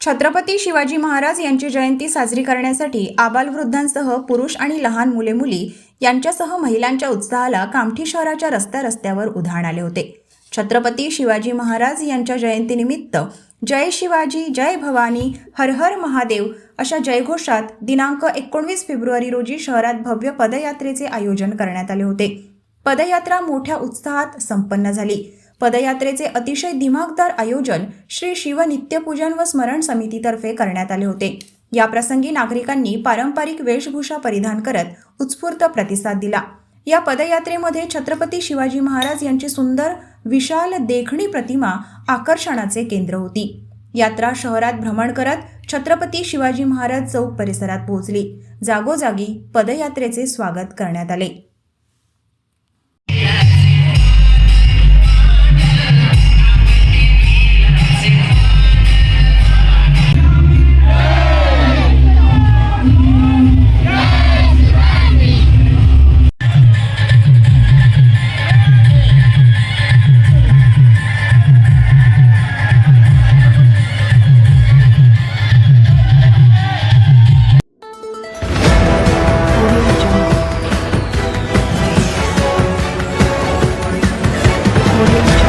छत्रपती शिवाजी महाराज यांची जयंती साजरी करण्यासाठी आबालवृद्धांसह पुरुष आणि लहान मुले मुली यांच्यासह महिलांच्या उत्साहाला कामठी शहराच्या रस्त्या रस्त्यावर उधाण आले होते. छत्रपती शिवाजी महाराज यांच्या जयंतीनिमित्त जय शिवाजी जय भवानी हर हर महादेव अशा जयघोषात दिनांक एकोणवीस फेब्रुवारी रोजी शहरात भव्य पदयात्रेचे आयोजन करण्यात आले होते. पदयात्रा मोठ्या उत्साहात संपन्न झाली. पदयात्रेचे अतिशय दिमागदार आयोजन श्री शिव नित्यपूजन व स्मरण समितीतर्फे करण्यात आले होते. या प्रसंगी नागरिकांनी पारंपरिक वेशभूषा परिधान करत उत्स्फूर्त प्रतिसाद दिला. या पदयात्रेमध्ये छत्रपती शिवाजी महाराज यांची सुंदर विशाल देखणी प्रतिमा आकर्षणाचे केंद्र होती. यात्रा शहरात भ्रमण करत छत्रपती शिवाजी महाराज चौक परिसरात पोहोचली. जागोजागी पदयात्रेचे स्वागत करण्यात आले. audio.